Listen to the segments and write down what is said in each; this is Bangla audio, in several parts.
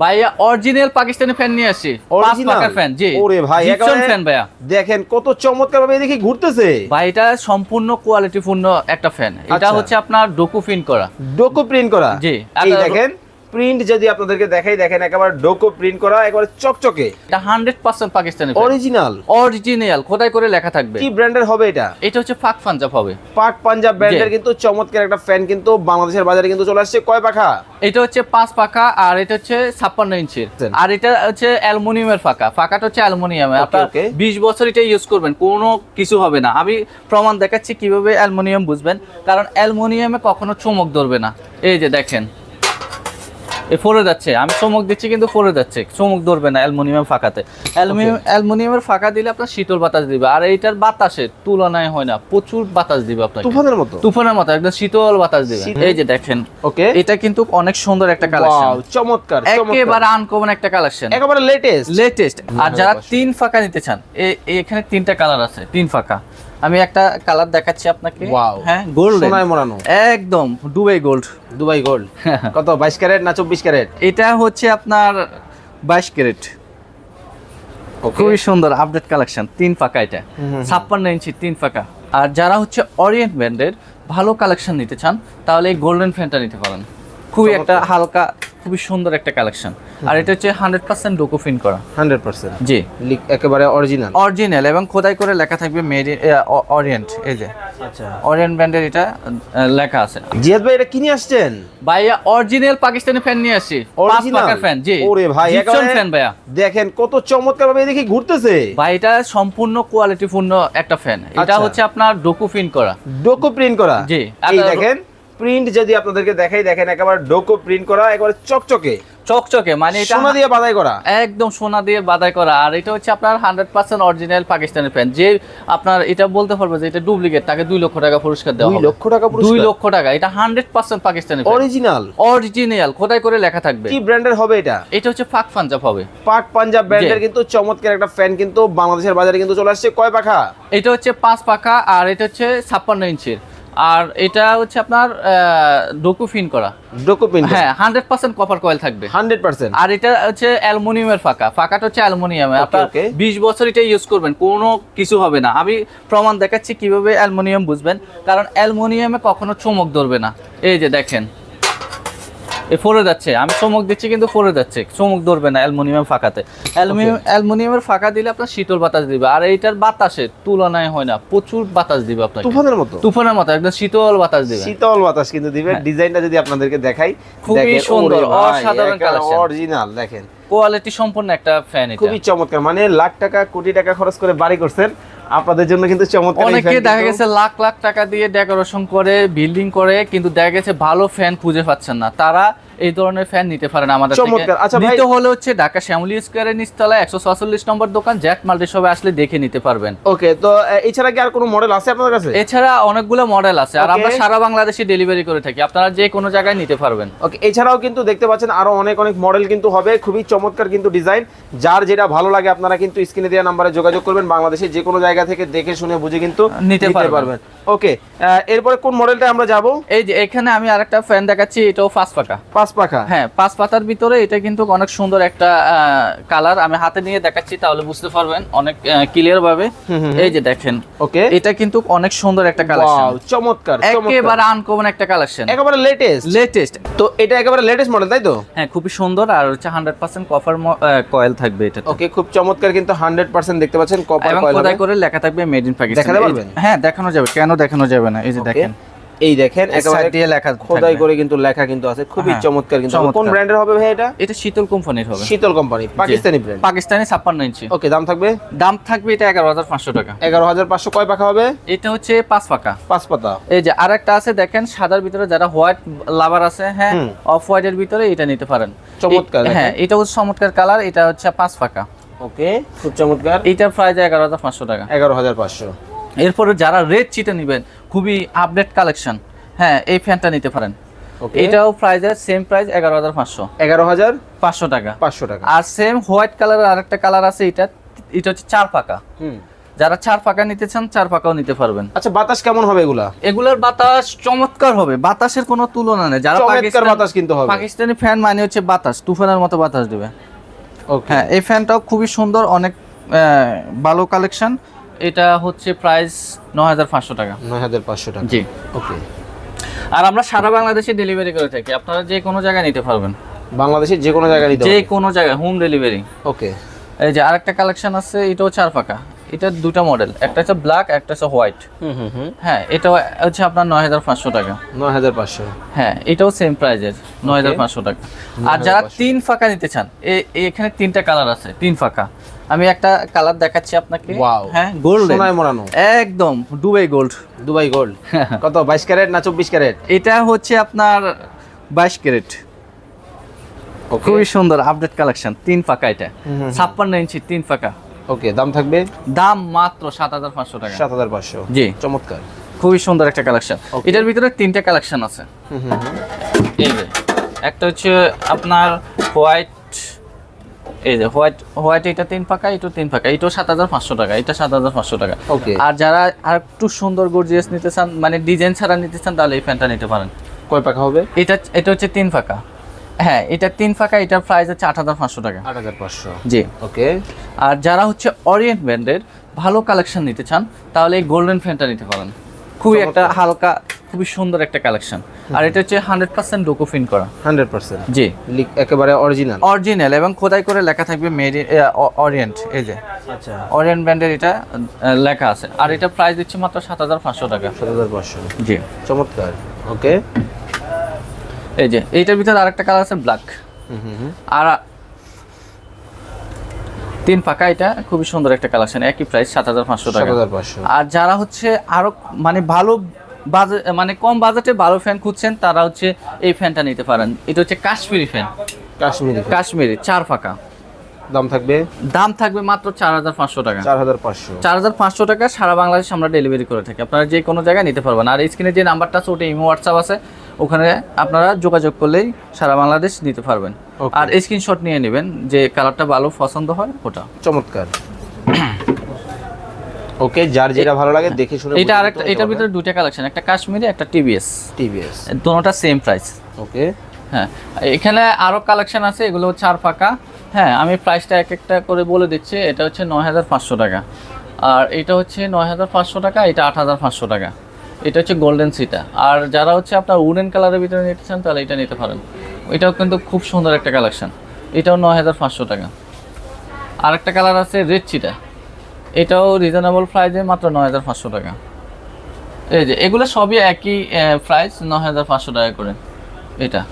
ভাইয়া অরিজিনাল পাকিস্তানি ফ্যান নিয়ে আসছি পাঁচ Original? ফ্যান জি। ওরে ভাই, একেবারে- ফ্যান ভাইয়া। দেখেন কত চমৎকার ভাবে দেখি ঘুরতেছে। ভাই এটা সম্পূর্ণ কোয়ালিটিপূর্ণ একটা ফ্যান এটা আচ্ছা। হচ্ছে আপনার ডোকু প্রিন্ট করা। ডোকো প্রিন্ট করা। জি। এই দেখেন প্রিন্ট যদি আপনাদেরকে দেখাই দেখেন একেবারে ডোকো প্রিন্ট করা একেবারে চকচকে। এটা hundred percent Pakistani original original খোদাই করে লেখা থাকবে। কি ব্র্যান্ডের হবে এটা? এটা হচ্ছে ফাক পাঞ্জাব হবে। পাক পাঞ্জাব ব্র্যান্ডের। কিন্তু চমৎকার একটা ফ্যান কিন্তু বাংলাদেশের বাজারে কিন্তু চলে আসছে। কয় পাখা? এটা হচ্ছে পাঁচ পাকা আর এটা হচ্ছে ছাপ্পান্ন ইঞ্চির। আর এটা হচ্ছে অ্যালুমিনিয়ামের ফাঁকা। ফাঁকাটা হচ্ছে অ্যালুমিনিয়ামে। আপনার বিশ বছর এটা ইউজ করবেন কোনো কিছু হবে না। আমি প্রমাণ দেখাচ্ছি কীভাবে অ্যালুমিনিয়াম বুঝবেন কারণ অ্যালুমিনিয়ামে কখনো চমক ধরবে না। এই যে দেখেন। এ ফরে যাচ্ছে। আমি চমক দিচ্ছি কিন্তু ফরে যাচ্ছে। চমক ধরবে না অ্যালুমিনিয়াম ফাঁকাতে। অ্যালুমিনিয়াম অ্যালুমিনিয়ামের ফাঁকা দিলে আপনার শীতল বাতাস দিবে। আর এইটার বাতাসের তুলনায় হয় না প্রচুর বাতাস দিবে আপনাকে। তুফানের মতো? তুফানের মতো একদম শীতল বাতাস দিবে। এই যে দেখেন ওকে এটা কিন্তু অনেক সুন্দর একটা কালেকশন ওয়াও চমৎকার একেবারে আনকমন একটা কালেকশন একেবারে লেটেস্ট লেটেস্ট আর যারা তিন ফাঁকা নিতে চান এখানে তিনটা কালার আছে তিন ফাঁকা। আমি একটা কালার দেখাচ্ছি আপনাকে। হ্যাঁ গোল্ড সোনায় মোড়ানো। একদম দুবাই গোল্ড দুবাই গোল্ড কত বাইশ ক্যারেট না চব্বিশ ক্যারেট? এটা হচ্ছে আপনার বাইশ ক্যারেট। খুবই সুন্দর আপডেট কালেকশন তিন ফাঁকা এটা। ছাপ্পান্ন ইঞ্চি তিন ফাঁকা। আর যারা হচ্ছে অরিয়েন্ট ব্র্যান্ডের ভালো কালেকশন নিতে চান তাহলে এই গোল্ডেন ফ্যানটা নিতে পারেন। খুবই একটা হালকা খুবই সুন্দর একটা কালেকশন। আর এটা হচ্ছে হান্ড্রেড পার্সেন্ট ডোকোফিন করা। Hundred percent. জি। একেবারে অরিজিনাল। অরিজিনাল এবং খোদাই করে লেখা থাকবে মেড অরিয়েন্ট এই যে। আচ্ছা। অরিয়েন্ট ব্র্যান্ডের এটা লেখা আছে। জিয়াদ ভাই এটা কিনে আসছেন? ভাইয়া অরিজিনাল পাকিস্তানি ফ্যান নিয়ে আসছি। পাঁচ Original? পাকার ফ্যান জি। ওরে ভাই, একেবারে- ফ্যান ভাইয়া। দেখেন কত চমৎকার ভাবে দেখি ঘুরতেছে। ভাই এটা সম্পূর্ণ কোয়ালিটিপূর্ণ একটা ফ্যান এটা আচ্ছা। হচ্ছে আপনার ডোকু ফিন করা। ডোকো প্রিন্ট করা। জি। এই দেখেন। প্রিন্ট যদি আপনাদেরকে দেখাই দেখেন একেবারে ডোকো প্রিন্ট করা একেবারে চকচকে। চকচকে মানে এটা সোনা দিয়ে বাধাই করা। একদম সোনা দিয়ে বাদাই করা। আর এটা হচ্ছে আপনার hundred percent original Pakistani fan যে আপনার এটা বলতে পারবে যে এটা ডুপ্লিকেট তাকে দুই লক্ষ টাকা পুরস্কার দেওয়া দুই লক্ষ টাকা দুই লক্ষ টাকা। এটা hundred percent Pakistani original original খোদাই করে লেখা থাকবে? কি ব্র্যান্ডের হবে এটা? এটা হচ্ছে পাক পাঞ্জাব হবে। পাক পাঞ্জাব ব্র্যান্ডের কিন্তু চমৎকার একটা ফ্যান কিন্তু বাংলাদেশের বাজারে কিন্তু চলে আসছে। কয় পাখা? এটা হচ্ছে পাঁচ পাখা আর এটা হচ্ছে ছাপ্পান্ন ইঞ্চির। আর এটা হচ্ছে আপনার ডোকোফিন করা। ডোকোফিন হ্যাঁ হান্ড্রেড পার্সেন্ট কপার কয়েল থাকবে। হান্ড্রেড পার্সেন্ট আর এটা হচ্ছে অ্যালুমিনিয়ামের ফাঁকা। ফাঁকাটা হচ্ছে অ্যালুমিনিয়ামে। আপনার বিশ বছর এটা ইউজ করবেন কোনো কিছু হবে না। আমি প্রমাণ দেখাচ্ছি কীভাবে অ্যালুমিনিয়াম বুঝবেন কারণ অ্যালুমিনিয়ামে কখনো চমক ধরবে না। এই যে দেখেন। এ ফরে যাচ্ছে। আমি চমক দিচ্ছি কিন্তু ফরে যাচ্ছে। চমক ধরবে না অ্যালুমিনিয়াম ফাঁকাতে। অ্যালুমিনিয়াম অ্যালুমিনিয়ামের ফাঁকা দিলে আপনার শীতল বাতাস দিবে। আর এইটার বাতাসের তুলনায় হয় না প্রচুর বাতাস দিবে আপনাকে। তুফানের মতো? তুফানের মতো একদম শীতল বাতাস দিবে। শীতল বাতাস কিন্তু দিবে। হ্যাঁ। ডিজাইনটা যদি আপনাদেরকে দেখাই খুবই সুন্দর, অসাধারণ collection। অরিজিনাল দেখেন। কোয়ালিটি সম্পন্ন একটা ফ্যান এটা। খুবই চমৎকার। মানে লাখ টাকা কোটি টাকা খরচ করে বাড়ি করছেন। আপনাদের জন্য কিন্তু চমৎকার অনেকে দেখা গেছে লাখ লাখ টাকা দিয়ে ডেকোরেশন করে বিল্ডিং করে কিন্তু দেখা গেছে ভালো ফ্যান খুঁজে পাচ্ছেন না। তারা এই ধরনের ফ্যান নিতে পারেন আমাদের থেকে। চমৎকার। আচ্ছা নিতে হলে হচ্ছে ঢাকা শ্যামলী স্কোয়ারের নিচতলা একশো সাতচল্লিশ নম্বর দোকান জ্যাট মাল্টি শপে আসলে দেখে নিতে পারবেন। ওকে তো এছাড়া কি আর কোনো মডেল আছে আপনাদের কাছে? এছাড়া অনেকগুলো মডেল আছে আর আমরা সারা বাংলাদেশে ডেলিভারি করে থাকি। আপনারা যে কোনো জায়গায় নিতে পারবেন। ওকে এছাড়াও কিন্তু দেখতে পাচ্ছেন আরও অনেক অনেক মডেল কিন্তু হবে খুবই চমৎকার কিন্তু ডিজাইন যার যেটা ভালো লাগে আপনারা কিন্তু স্ক্রিনে দেওয়া নাম্বারে যোগাযোগ করবেন বাংলাদেশে যে কোনো জায়গা থেকে দেখে শুনে বুঝে কিন্তু নিতে পারবেন। ওকে এরপরে কোন মডেলটা আমরা যাব? এই যে এখানে আমি আরেকটা ফ্যান দেখাচ্ছি এটাও ফাস্ট পাকা পাঁচ পাখা? হ্যাঁ পাঁচ পাতার ভিতরে এটা কিন্তু অনেক সুন্দর একটা কালার আমি হাতে নিয়ে দেখাচ্ছি তাহলে বুঝতে পারবেন অনেক ক্লিয়ার ভাবে। এই যে দেখেন ওকে এটা কিন্তু অনেক সুন্দর একটা কালেকশন চমৎকার একেবারে আনকমন একটা কালেকশন একেবারে লেটেস্ট লেটেস্ট তো এটা একেবারে লেটেস্ট মডেল তাই তো? হ্যাঁ খুবই সুন্দর আর হচ্ছে হান্ড্রেড পার্সেন্ট কপার কয়েল থাকবে এটা ওকে খুব চমৎকার কিন্তু হান্ড্রেড পার্সেন্ট দেখতে পাচ্ছেন কপার কয়েল করে লেখা থাকবে মেড ইন পাকিস্তান দেখাতে পারবেন? হ্যাঁ দেখানো যাবে। কেন দেখানো যাবে না? এই যে দেখেন। এই দেখেন একেবারে লেখা খোদাই করে কিন্তু লেখা কিন্তু আছে। খুবই হ্যাঁ, চমৎকার কিন্তু। কোন ব্র্যান্ডের হবে ভাই এটা? এটা শীতল কোম্পানির হবে। শীতল কোম্পানি পাকিস্তানি ব্র্যান্ড পাকিস্তানি ছাপ্পান্ন ইঞ্চি। ওকে দাম থাকবে? দাম থাকবে এটা এগারো হাজার পাঁচশো টাকা। এগারো হাজার পাঁচশো কয় পাখা হবে? এটা হচ্ছে পাঁচ পাকা পাঁচ পাতা। এই যে আরেকটা আছে দেখেন সাদার ভিতরে যারা হোয়াইট লাভার আছে হ্যাঁ। অফ হোয়াইটের ভিতরে এটা নিতে পারেন। চমৎকার হ্যাঁ এটা হচ্ছে চমৎকার কালার এটা হচ্ছে পাঁচ পাকা ওকে খুব চমৎকার। এইটার প্রাইস এগারো হাজার পাঁচশো টাকা। এগারো হাজার পাঁচশো। এরপরে যারা রেড চিটে নেবেন খুবই আপডেট কালেকশন হ্যাঁ এই ফ্যানটা নিতে পারেন। এটাও প্রাইস সেম প্রাইস এগারো হাজার পাঁচশো। এগারো হাজার পাঁচশো টাকা। পাঁচশো টাকা। আর সেম হোয়াইট কালারের আরেকটা কালার আছে এটা এটা হচ্ছে চার পাকা হুম। যারা চার পাকা নিতে চান চার পাকাও নিতে পারবেন। আচ্ছা বাতাস কেমন হবে এগুলা? এগুলার বাতাস চমৎকার হবে। বাতাসের কোনো তুলনা নেই। যারা চমৎকার পাকিস্তান বাতাস কিন্তু হবে। পাকিস্তানি ফ্যান মানে হচ্ছে বাতাস তুফানের মতো বাতাস দেবে। ওকে হ্যাঁ এই ফ্যানটাও খুবই সুন্দর অনেক ভালো কালেকশন এটা হচ্ছে প্রাইস নয় হাজার পাঁচশো টাকা। নয় হাজার পাঁচশো টাকা। জি। ওকে আর আমরা সারা বাংলাদেশে ডেলিভারি করে থাকি। আপনারা যে কোনো জায়গায় নিতে পারবেন। বাংলাদেশের যে কোনো জায়গায় নিতে যে কোনো জায়গায় হোম ডেলিভারি ওকে এই যে আরেকটা কালেকশন আছে এটাও চার পাকা এটা দুটা মডেল একটা হচ্ছে ব্ল্যাক একটা হচ্ছে হোয়াইট হুম হুম হুম। হ্যাঁ এটা হচ্ছে আপনার নয় হাজার পাঁচশো টাকা। নয় হাজার পাঁচশো। হ্যাঁ এটাও সেম প্রাইজের নয় হাজার পাঁচশো টাকা। আর যারা তিন ফাঁকা নিতে চান এখানে তিনটা কালার আছে তিন ফাঁকা। আমি একটা কালার দেখাচ্ছি আপনাকে। Wow. হ্যাঁ গোল্ড সোনায় মোড়ানো। একদম দুবাই গোল্ড দুবাই গোল্ড কত বাইশ ক্যারেট না চব্বিশ ক্যারেট? এটা হচ্ছে আপনার বাইশ ক্যারেট। ওকে খুবই সুন্দর আপডেট কালেকশন তিন ফাঁকা এটা। ছাপ্পান্ন ইঞ্চি তিন ফাঁকা। ওকে দাম থাকবে? দাম মাত্র সাত হাজার পাঁচশো টাকা। সাত হাজার পাঁচশো। জি। চমৎকার। খুবই সুন্দর একটা কালেকশন. এটার ভিতরে তিনটা কালেকশন আছে। হুম হুম হুম। এই যে একটা হচ্ছে আপনার হোয়াইট এই যে হোয়াইট হোয়াইট এটা তিন পাকা এটা তিন পাকা এটাও সাত হাজার পাঁচশো টাকা এটা সাত হাজার পাঁচশো টাকা। Okay. আর যারা আর একটু সুন্দর গর্জিয়াস নিতে চান মানে ডিজাইন ছাড়া নিতে চান তাহলে এই ফ্যানটা নিতে পারেন। কয় পাকা হবে? এটা এটা হচ্ছে তিন ফাঁকা হ্যাঁ এটা তিন ফাঁকা এটার প্রাইস হচ্ছে আট হাজার পাঁচশো টাকা। আট হাজার পাঁচশো। জি। ওকে আর যারা হচ্ছে অরিয়েন্ট ব্র্যান্ডের ভালো কালেকশন নিতে চান তাহলে এই গোল্ডেন ফ্যানটা নিতে পারেন। খুবই একটা হালকা খুবই সুন্দর একটা কালেকশন। আর এটা হচ্ছে হান্ড্রেড পার্সেন্ট ডোকোফিন করা। Hundred percent. জি। একেবারে অরিজিনাল অরিজিনাল এবং খোদাই করে লেখা থাকবে মেড অরিয়েন্ট এই যে। আচ্ছা। অরিয়েন্ট ব্র্যান্ডের এটা লেখা আছে। আর এটা প্রাইস দিচ্ছি মাত্র সাত হাজার পাঁচশো টাকা। সাত হাজার পাঁচশো। জি। চমৎকার। ওকে এই যে এইটার ভিতরে আরেকটা কালার আছে ব্ল্যাক হুম হুম হুম। আর তিন পাকা এটা খুবই সুন্দর একটা কালেকশন একই প্রাইস সাত হাজার পাঁচশো টাকা। আর যারা হচ্ছে আরও মানে ভালো বাজেট মানে কম বাজেটে ভালো ফ্যান খুঁজছেন তারা হচ্ছে এই ফ্যানটা নিতে পারেন। এটা হচ্ছে কাশ্মীরি ফ্যান কাশ্মীরি কাশ্মীরি চার ফাঁকা। দাম থাকবে? দাম থাকবে মাত্র চার হাজার পাঁচশো টাকা। চার হাজার পাঁচশো। চার হাজার পাঁচশো টাকা সারা বাংলাদেশ আমরা ডেলিভারি করে থাকি। আপনারা যে কোনো জায়গায় নিতে পারবেন। আর স্ক্রিনে যে নাম্বারটা আছে ওটা ইমো হোয়াটসঅ্যাপ আছে। ওখানে আপনারা যোগাযোগ করলেই সারা বাংলাদেশ নিতে পারবেন. আর স্ক্রিনশট নিয়ে নেবেন যে কালারটা ভালো পছন্দ হয় ওটা। চমৎকার। ওকে যার যেটা ভালো লাগে দেখে শুনে এটা আরেকটা এটার ভিতরে দুইটা কালেকশন একটা কাশ্মীরি একটা টিভিএস টিভিএস দুটোটা সেম প্রাইস ওকে। হ্যাঁ এখানে আরও কালেকশন আছে এগুলো চার পাকা হ্যাঁ আমি প্রাইসটা এক একটা করে বলে দিচ্ছি এটা হচ্ছে নয় হাজার পাঁচশো টাকা। আর এটা হচ্ছে নয় হাজার পাঁচশো টাকা এটা আট হাজার পাঁচশো টাকা। এটা হচ্ছে গোল্ডেন সিটা আর যারা হচ্ছে আপনার উডেন কালারের ভিতরে নিতে চান তাহলে এটা নিতে পারেন। এটাও কিন্তু খুব সুন্দর একটা কালেকশন এটাও নয় হাজার পাঁচশো টাকা। আর একটা কালার আছে রেড চিটা এটাও রিজনেবল প্রাইসে মাত্র নয় হাজার পাঁচশো টাকা। এই যে, এগুলো সবই একই প্রাইস নয় হাজার পাঁচশো টাকা করে। এটা।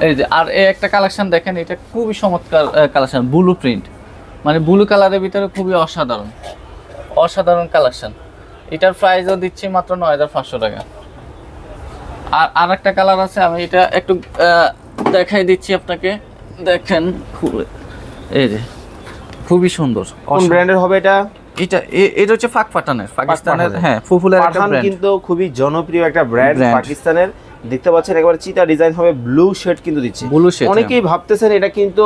এই যে, আর এই একটা কালেকশন দেখেন, এটা খুবই চমৎকার কালেকশন ব্লু প্রিন্ট মানে ব্লু কালারের ভিতরে খুবই অসাধারণ। অসাধারণ কালেকশন এটার প্রাইসও দিচ্ছি মাত্র নয় হাজার পাঁচশো টাকা। আর আর একটা কালার আছে, আমি এটা একটু দেখাই দিচ্ছি আপনাকে। দেখেন, খুব- এই যে। খুবই সুন্দর কোন ব্র্যান্ডের হবে এটা? এটা এটা হচ্ছে ফাঁক পাঠানের পাকিস্তানের হ্যাঁ ফুফুলের একটা ব্র্যান্ড কিন্তু খুবই জনপ্রিয় একটা ব্র্যান্ড পাকিস্তানের। দেখতে পাচ্ছেন একেবারে চিতা ডিজাইন হবে ব্লু শেড কিন্তু দিচ্ছে। ব্লু শেড অনেকেই ভাবতেছেন এটা কিন্তু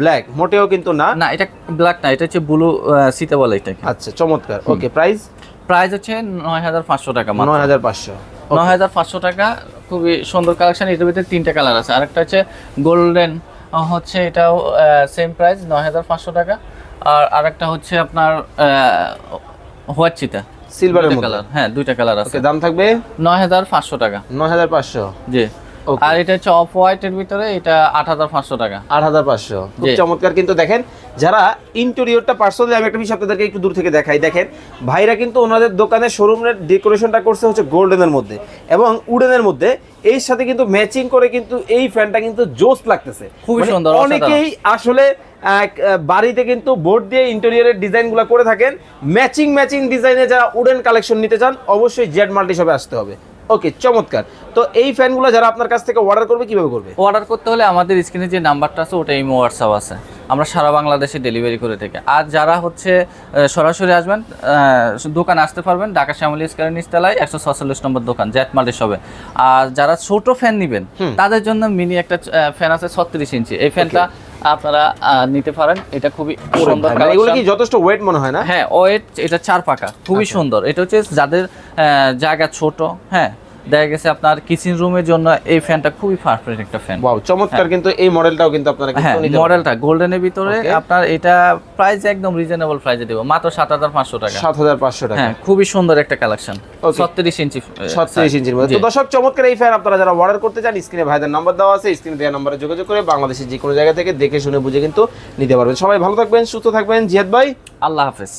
ব্ল্যাক মোটেও কিন্তু না। না এটা ব্ল্যাক না এটা হচ্ছে ব্লু সিতে বলে এটাকে। আচ্ছা চমৎকার। ওকে প্রাইস প্রাইস হচ্ছে নয় হাজার পাঁচশো টাকা নয় হাজার পাঁচশো। নয় হাজার পাঁচশো টাকা খুবই সুন্দর কালেকশন এটার ভিতরে তিনটা কালার আছে। আরেকটা হচ্ছে গোল্ডেন হচ্ছে এটাও সেম প্রাইস নয় হাজার পাঁচশো টাকা। আর আরেকটা হচ্ছে আপনার হোয়াইট চিতা সিলভারের মধ্যে। কালার হ্যাঁ দুইটা কালার আছে। ওকে দাম থাকবে? নয় হাজার পাঁচশো টাকা। নয় হাজার পাঁচশো? জি। আর এটা হচ্ছে অফ হোয়াইটের ভিতরে এটা আট হাজার পাঁচশো টাকা। আট হাজার পাঁচশো। খুব চমৎকার। কিন্তু দেখেন যারা ইন্টেরিয়রটা পার্সোনালি আমি একটা বিষয় আপনাদেরকে একটু দূর থেকে দেখাই। দেখেন ভাইরা কিন্তু ওনাদের দোকানের শোরুমের ডেকোরেশনটা করছে হচ্ছে গোল্ডেনের মধ্যে এবং উডেনের মধ্যে। এর সাথে কিন্তু ম্যাচিং করে কিন্তু এই ফ্যানটা কিন্তু জোস লাগতেছে। খুবই মানে সুন্দর, অনেকেই আসলে বাড়িতে কিন্তু বোর্ড দিয়ে ইন্টেরিয়রের ডিজাইনগুলো করে থাকেন। ম্যাচিং ম্যাচিং ডিজাইনে যারা উডেন কালেকশন নিতে চান অবশ্যই জেড মাল্টি শপে আসতে হবে। ওকে চমৎকার। তো এই ফ্যানগুলো যারা আপনার কাছ থেকে অর্ডার করবে কীভাবে করবে? অর্ডার করতে হলে আমাদের স্ক্রিনে যে নাম্বারটা আছে ওটা ইমো হোয়াটসঅ্যাপ আছে। আমরা সারা বাংলাদেশে ডেলিভারি করে থাকি। আর যারা হচ্ছে সরাসরি আসবেন দোকানে আসতে পারবেন ঢাকা শ্যামলী স্কয়ার নিচতলায় একশো ছচল্লিশ নম্বর দোকান জ্যাট মাল্টি শপে আর যারা ছোট ফ্যান নেবেন তাদের জন্য মিনি একটা ফ্যান আছে ছত্রিশ ইঞ্চি। এই ফ্যানটা আপনারা আহ, নিতে পারেন। এটা খুবই সুন্দর এগুলো কি যথেষ্ট ওয়েট মনে হয় না? হ্যাঁ ওয়েট এটা চার পাকা। খুবই আচ্ছা। সুন্দর। এটা হচ্ছে যাদের আহ, জায়গা ছোট হ্যাঁ দেখা গেছে আপনার কিচেন রুমের জন্য এই ফ্যানটা খুবই পারফেক্ট একটা ফ্যান ওয়াও চমৎকার কিন্তু এই মডেলটাও কিন্তু আপনারা হ্যাঁ কিন্তু নিতে পারেন। মডেলটা গোল্ডেনের ভিতরে আপনার এটা প্রাইস একদম রিজনেবল প্রাইসে দেব মাত্র সাত হাজার পাঁচশো টাকা। 7500 টাকা। হ্যাঁ খুবই সুন্দর একটা কালেকশন Okay. ছত্রিশ ইঞ্চি আহ, 36 ইঞ্চির মধ্যে। তো দর্শক চমৎকার এই ফ্যান আপনারা যারা অর্ডার করতে চান স্ক্রিনে ভাইদের নাম্বার দেওয়া আছে স্ক্রিনে দেওয়া নাম্বারে যোগাযোগ করে বাংলাদেশের যে কোনো জায়গা থেকে দেখে শুনে বুঝে কিন্তু নিতে পারবেন। সবাই ভালো থাকবেন সুস্থ থাকবেন। জিয়াদ ভাই আল্লাহ হাফেজ।